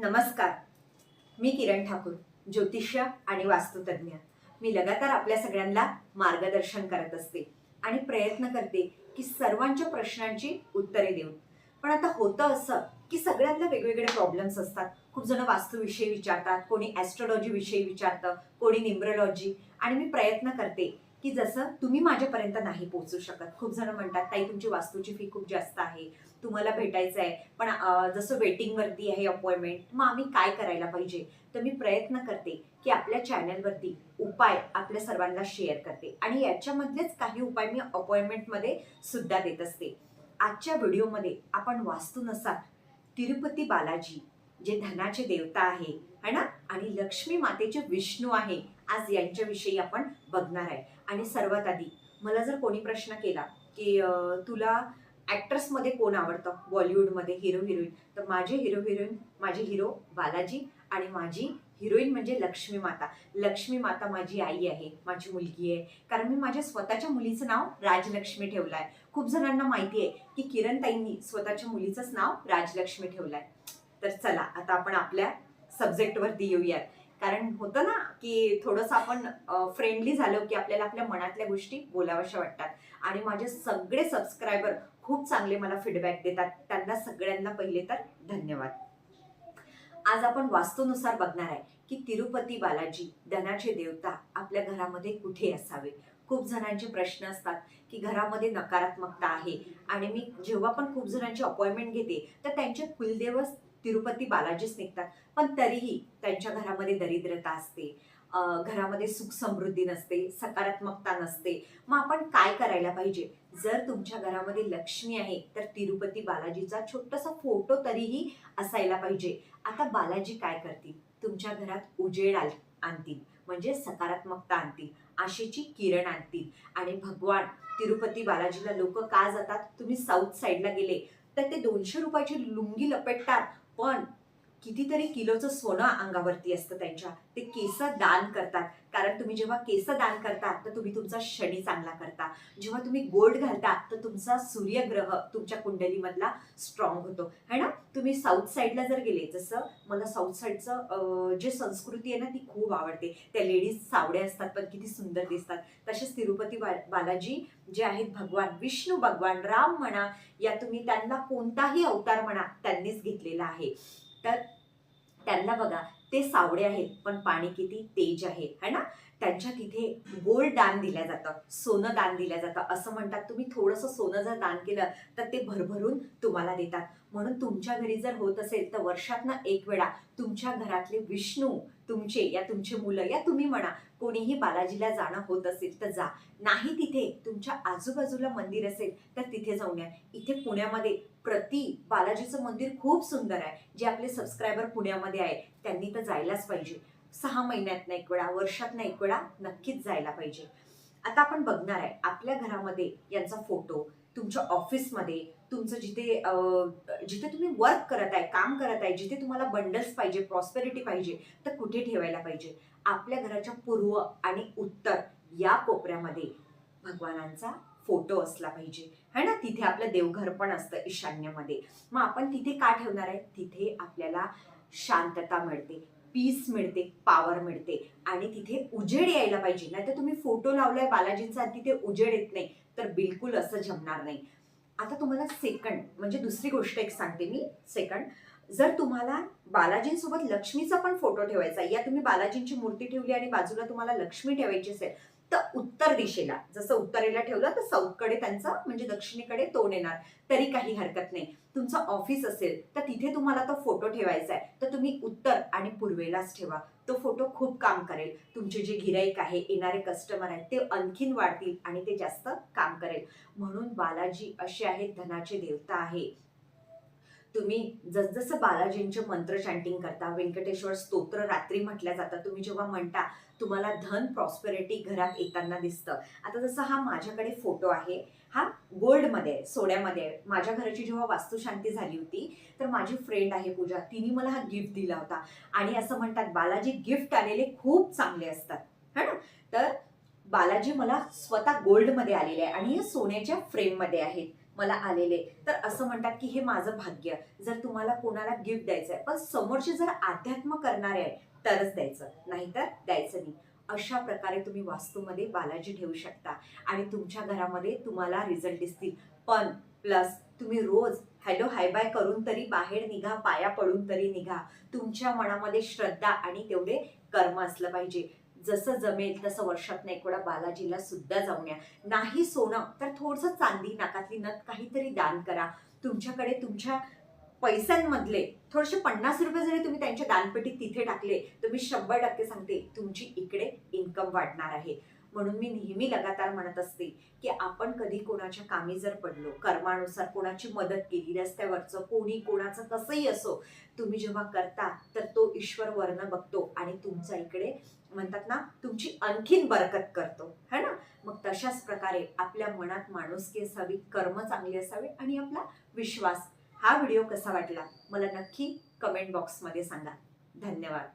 नमस्कार. मी किरण ठाकूर ज्योतिष्य आणि वास्तुतज्ञ मी लगातार आपल्या सगळ्यांना मार्गदर्शन करत असते आणि प्रयत्न करते की सर्वांच्या प्रश्नांची उत्तरे देऊन. पण आता होतं असं की सगळ्यांना वेगवेगळे प्रॉब्लेम्स असतात. खूप जण वास्तूविषयी विचारतात कोणी ॲस्ट्रॉलॉजीविषयी विचारतं कोणी निम्ब्रोलॉजी आणि मी प्रयत्न करते की जसं तुम्ही माझ्यापर्यंत नाही पोहोचू शकत. खूप जण म्हणतात ताई तुमची वास्तूची फी खूप जास्त आहे. तुम्हाला भेटायचं आहे. पण जसं वेटिंगवरती आहे अपॉइंटमेंट मग आम्ही काय करायला पाहिजे? तर मी प्रयत्न करते की आपल्या चॅनलवरती उपाय आपल्या सर्वांना शेअर करते. आणि याच्यामधलेच काही उपाय मी अपॉइंटमेंटमध्ये सुद्धा देत असते. आजच्या व्हिडिओमध्ये आपण वास्तूनुसार तिरुपती बालाजी जे धनाचे देवता आहे है ना? आणि लक्ष्मी मातेचे विष्णू आहे आज यांच्याविषयी आपण बघणार आहे. आणि सर्वात आधी मला जर कोणी प्रश्न केला की तुला ॲक्टर्समध्ये कोण आवडतं? बॉलिवूडमध्ये हिरो हिरोईन तर माझे हिरो हिरोईन माझे हिरो बालाजी आणि माझी हिरोईन म्हणजे लक्ष्मी माता. लक्ष्मी माता माझी आई आहे माझी मुलगी आहे. कारण मी माझ्या स्वतःच्या मुलीचं नाव राजलक्ष्मी ठेवलं आहे खूप जणांना माहिती आहे की किरण ताईंनी स्वतःच्या मुलीचंच नाव राजलक्ष्मी ठेवलं आहे तर चला आता आपण आपल्या सब्जेक्टवरती येऊयात. कारण होतं ना की थोडंसं आपण फ्रेंडली झालो की आपल्याला आपल्या मनातल्या गोष्टी बोलाव्याशा वाटतात. आणि माझे सगळे सबस्क्रायबर खूप चांगले मला फीडबॅक देतात. त्यांना सगळ्यांना पहिले तर धन्यवाद. आज आपण वास्तूनुसार बघणार आहे की तिरुपती बालाजी धनाचे देवता आपल्या घरामध्ये कुठे असावे? खूप जणांचे प्रश्न असतात की घरामध्ये नकारात्मकता आहे. आणि मी जेव्हा पण खूप जणांची अपॉइंटमेंट घेते तर त्यांचे कुलदेवस तिरुपती बालाजीच निघतात. पण तरीही त्यांच्या घरामध्ये दरिद्रता असते. घरामध्ये सुख समृद्धी नसते सकारात्मकता नसते. मग आपण काय करायला पाहिजे? जर तुमच्या घरामध्ये लक्ष्मी आहे तर तिरुपती बालाजीचा छोटासा फोटो तरीही असायला पाहिजे. आता बालाजी काय करतील? तुमच्या घरात उजेड आल आणतील. म्हणजे सकारात्मकता आणतील आशेची किरण आणतील. आणि भगवान तिरुपती बालाजीला लोक का जातात? तुम्ही साऊथ साईडला गेले. तर ते दोनशे रुपयाची लुंगी लपेटतात. पण कितीतरी किलोचं सोनं अंगावरती असतं त्यांच्या. ते केस दान करतात. कारण तुम्ही जेव्हा केस दान करता तर तुम्ही तुमचा शनी चांगला करता. जेव्हा तुम्ही गोल्ड घालता तर तुमचा सूर्यग्रह तुमच्या कुंडलीमधला स्ट्रॉंग होतो. है ना? तुम्ही साऊथ साईडला जर गेले जसं मला साऊथ साईडचं जे संस्कृती आहे ना ती खूप आवडते. त्या लेडीज सावड्या असतात पण किती सुंदर दिसतात. तसेच तिरुपती बा- बालाजी जे आहेत भगवान विष्णू भगवान राम म्हणा या तुम्ही त्यांना कोणताही अवतार म्हणा त्यांनीच घेतलेला आहे. तर त्यांना बघा ते सावडे आहेत पण पाणी किती तेज आहे है ना? त्यांच्या तिथे गोल्ड दान दिलं जातं सोनं दान दिलं जातं. असं म्हणतात तुम्ही थोडंसं सोनं जर दान केलं तर ते भरभरून तुम्हाला देतात. म्हणून तुमच्या घरी जर होत असेल तर वर्षातनं एक वेळा तुमच्या घरातले विष्णू तुमचे या तुमचे मुलं या तुम्ही म्हणा कोणीही बालाजीला जाणं होत असेल तर जा. नाही तिथे तुमच्या आजूबाजूला मंदिर असेल तर तिथे जाऊन या. इथे पुण्यामध्ये प्रति बालाजीचं मंदिर खूप सुंदर आहे. जे आपले सबस्क्रायबर पुण्यामध्ये आहे त्यांनी तर जायलाच पाहिजे. सहा महिन्यातनं एक वेळा वर्षातनं एक वेळा नक्कीच जायला पाहिजे. आता आपण बघणार आहे आपल्या घरामध्ये यांचा फोटो तुमच्या ऑफिसमध्ये तुमचं जिथे जिथे तुम्ही वर्क करत आहे काम करत आहे जिथे तुम्हाला बंडल्स पाहिजे प्रॉस्पेरिटी पाहिजे तर कुठे ठेवायला पाहिजे? आपल्या घराच्या पूर्व आणि उत्तर या कोपऱ्यामध्ये भगवानांचा फोटो असला पाहिजे. है ना? तिथे आपलं देवघर पण असतं ईशान्यमध्ये. मग आपण तिथे का ठेवणार आहे? तिथे आपल्याला शांतता मिळते पीस मिळते पॉवर मिळते. आणि तिथे उजेड यायला पाहिजे. नाही तर तुम्ही फोटो लावलाय बालाजींचा तिथे उजेड येत नाही. तर बिलकुल असं जमणार नाही. आता तुम्हाला सेकंड म्हणजे दुसरी गोष्ट एक सांगते मी. सेकंड जर तुम्हाला बालाजींसोबत लक्ष्मीचा पण फोटो ठेवायचा या तुम्ही बालाजींची मूर्ती ठेवली आणि बाजूला तुम्हाला लक्ष्मी ठेवायची असेल तर उत्तर दिशेला. जसं उत्तरेला ठेवलं तर साऊथकडे त्यांचा म्हणजे दक्षिणेकडे तोंड येणार. तरी काही हरकत नाही. तुमचं ऑफिस असेल तर तिथे तुम्हाला तो फोटो ठेवायचा आहे. तर तुम्ही उत्तर आणि पूर्वेलाच ठेवा. तो फोटो खूप काम करेल. तुमचे जे गिराईक आहे येणारे कस्टमर आहेत ते आणखीन वाढतील आणि ते जास्त काम करेल. म्हणून बालाजी असे आहेत धनाचे देवता आहे. तुम्ही जसजसं बालाजींचे मंत्र चॅन्टिंग करता व्यंकटेश्वर स्तोत्र रात्री म्हटल्या जातं तुम्ही जेव्हा म्हणता तुम्हाला धन प्रॉस्पेरिटी घरात येताना दिसतं. आता जसं हा माझ्याकडे फोटो आहे हा गोल्डमध्ये आहे सोन्यामध्ये माझ्या घराची जेव्हा वास्तुशांती झाली होती तर माझी फ्रेंड आहे पूजा तिने मला हा गिफ्ट दिला होता. आणि असं म्हणतात बालाजी गिफ्ट आलेले खूप चांगले असतात. है ना? तर बालाजी मला स्वतः गोल्डमध्ये आलेले आहे आणि हे सोन्याच्या फ्रेममध्ये आहेत. मला आलेले तर असं म्हणतात की हे माझं भाग्य जर तुम्हाला कोणाला गिफ्ट द्यायचं आहे पण समोरचे जर अध्यात्म करणारे आहे तरच द्यायचं. नाहीतर द्यायचं नाही. अशा प्रकारे तुम्ही वास्तूमध्ये बालाजी ठेवू शकता आणि तुमच्या घरामध्ये तुम्हाला रिझल्ट दिसतील. पण प्लस तुम्ही रोज हॅलो हाय बाय करून तरी बाहेर निघा पाया पडून तरी निघा. तुमच्या मनामध्ये श्रद्धा आणि तेवढे कर्म असलं पाहिजे. जसं जमेल तसं वर्षातनं एक वेळा बालाजीला सुद्धा जाऊन या. नाही सोनं तर थोडंसं चांदी नाकातली नथ काहीतरी दान करा. तुमच्याकडे तुमच्या पैशांमधले थोडेसे पन्नास रुपये जरी तुम्ही त्यांच्या दानपेटीत तिथे टाकले तर मी शंभर टक्के सांगते तुमची इकडे इन्कम वाढणार आहे. म्हणून मी नेहमी लगातार म्हणत असते की आपण कधी कोणाच्या कामी जर पडलो कर्मानुसार कोणाची मदत केली रस्त्यावरचं कोणी कोणाचं कसंही असो तुम्ही जेव्हा करता तर तो ईश्वर वर्ण बघतो आणि तुमचा इकडे म्हणतात ना तुमची आणखीन बरकत करतो. है ना? मग तशाच प्रकारे आपल्या मनात माणुसकी असावी कर्म चांगली असावे आणि आपला विश्वास. हा व्हिडिओ कसा वाटला? मला नक्की कमेंट बॉक्समध्ये सांगा. धन्यवाद.